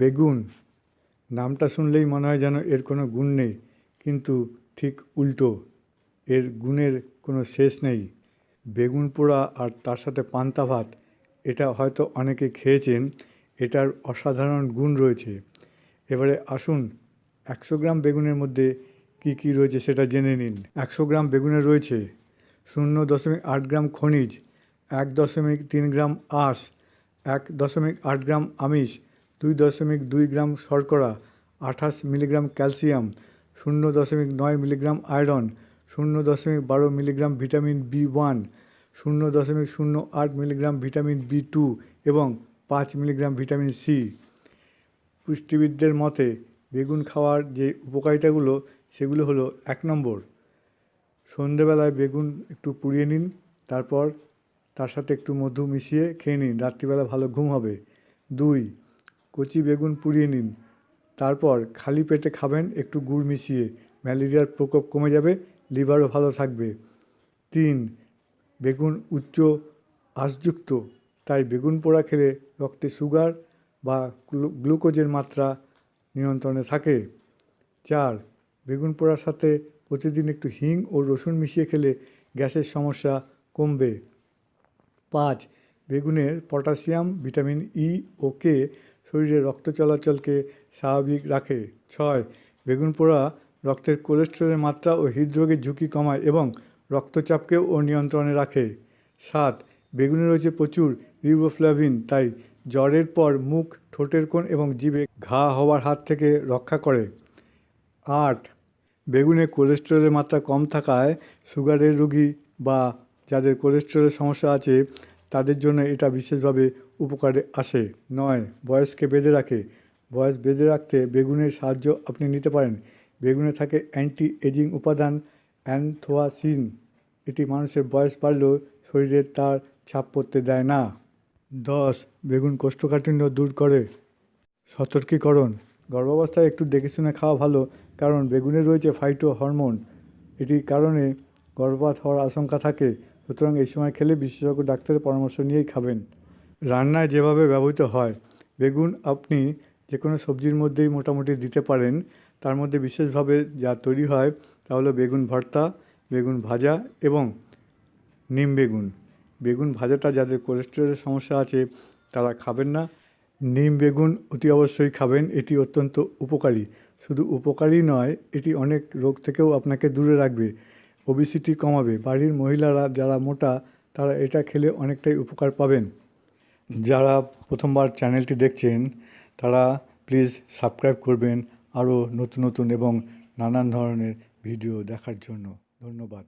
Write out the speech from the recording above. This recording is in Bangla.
বেগুন। নামটা শুনলেই মনে হয় যেন এর কোনো গুণ নেই, কিন্তু ঠিক উল্টো, এর গুণের কোনো শেষ নেই। বেগুন পোড়া আর তার সাথে পান্তা ভাত, এটা হয়তো অনেকে খেয়েছেন, এটার অসাধারণ গুণ রয়েছে। এবারে আসুন, একশো গ্রাম বেগুনের মধ্যে কী কী রয়েছে সেটা জেনে নিন। একশো গ্রাম বেগুনে রয়েছে শূন্য দশমিক আট গ্রাম খনিজ, এক দশমিক তিন গ্রাম আঁশ, এক দশমিক আট গ্রাম আমিষ দুই দশমিক দুই গ্রাম শর্করা, আঠাশ মিলিগ্রাম ক্যালসিয়াম, শূন্য দশমিক নয় মিলিগ্রাম আয়রন, শূন্য দশমিক বারো মিলিগ্রাম ভিটামিন বি ওয়ান, শূন্য দশমিক শূন্য আট মিলিগ্রাম ভিটামিন বি টু এবং পাঁচ মিলিগ্রাম ভিটামিন সি। পুষ্টিবিদদের মতে, বেগুন খাওয়ার যে উপকারিতাগুলো, সেগুলো হলো এক নম্বর, সন্ধেবেলায় বেগুন একটু পুড়িয়ে নিন, তারপর তার সাথে একটু মধু মিশিয়ে খেয়ে নিন, রাত্রিবেলা ভালো ঘুম হবে। দুই কচি বেগুন পুড়িয়ে নিন। তারপর খালি পেটে খাবেন একটু গুড় মিশিয়ে। ম্যালেরিয়ার প্রকোপ কমে যাবে, লিভারও ভালো থাকবে। তিন, বেগুন উচ্চ আঁশযুক্ত। তাই বেগুন পোড়া খেলে রক্তে সুগার বা গ্লুকোজের মাত্রা নিয়ন্ত্রণে থাকে। চার, বেগুন পোড়ার সাথে প্রতিদিন একটু হিং ও রসুন মিশিয়ে খেলে গ্যাসের সমস্যা কমবে। পাঁচ, বেগুনের পটাশিয়াম, ভিটামিন ই ও কে শরীরে রক্ত চলাচলকে স্বাভাবিক রাখে। ছয় বেগুন পোড়া রক্তের কোলেস্টেরলের মাত্রা ও হৃদরোগের ঝুঁকি কমায় এবং রক্তচাপকেও ও নিয়ন্ত্রণে রাখে। সাত, বেগুনে রয়েছে প্রচুর রিবোফ্লাভিন, তাই জ্বরের পর মুখ, ঠোঁটের কোণ এবং জিভে ঘা হওয়ার হাত থেকে রক্ষা করে। আট, বেগুনে কোলেস্টেরলের মাত্রা কম থাকায় সুগারের রোগী বা যাদের কোলেস্টেরলের সমস্যা আছে তাদের জন্য এটা বিশেষভাবে উপকারে আসে। নয়, বয়সকে বেঁধে রাখে। বয়স বেঁধে রাখতে বেগুনের সাহায্য আপনি নিতে পারেন। বেগুনে থাকে অ্যান্টি এজিং উপাদান অ্যানথোয়াসিন এটি মানুষের বয়স বাড়লেও শরীরে তার ছাপ পড়তে দেয় না। দশ, বেগুন কোষ্ঠকাঠিন্য দূর করে। সতর্কীকরণ। গর্ভাবস্থায় একটু দেখে শুনে খাওয়া ভালো, কারণ বেগুনে রয়েছে ফাইটো হরমোন এটির কারণে গর্ভপাত হওয়ার আশঙ্কা থাকে। সুতরাং এই সময় খেলে বিশেষজ্ঞ ডাক্তারের পরামর্শ নিয়েই খাবেন। রান্নায় যেভাবে ব্যবহৃত হয়, বেগুন আপনি যে কোনো সবজির মধ্যেই মোটামুটি দিতে পারেন। তার মধ্যে বিশেষভাবে যা তৈরি হয় তা হলো বেগুন ভর্তা, বেগুন ভাজা এবং নিম বেগুন। বেগুন ভাজাটা যাদের কোলেস্টেরলের সমস্যা আছে, তারা খাবেন না। নিম বেগুন অতি অবশ্যই খাবেন, এটি অত্যন্ত উপকারী। শুধু উপকারী নয়, এটি অনেক রোগ থেকেও আপনাকে দূরে রাখবে। ওবিসিটি কমাবে। বাড়ির মহিলারা যারা মোটা, তারা এটা খেলে অনেকটাই উপকার পাবেন। যারা প্রথমবার চ্যানেলটি দেখছেন, তারা প্লিজ সাবস্ক্রাইব করবেন আরও নতুন নতুন এবং নানান ধরনের ভিডিও দেখার জন্য। ধন্যবাদ।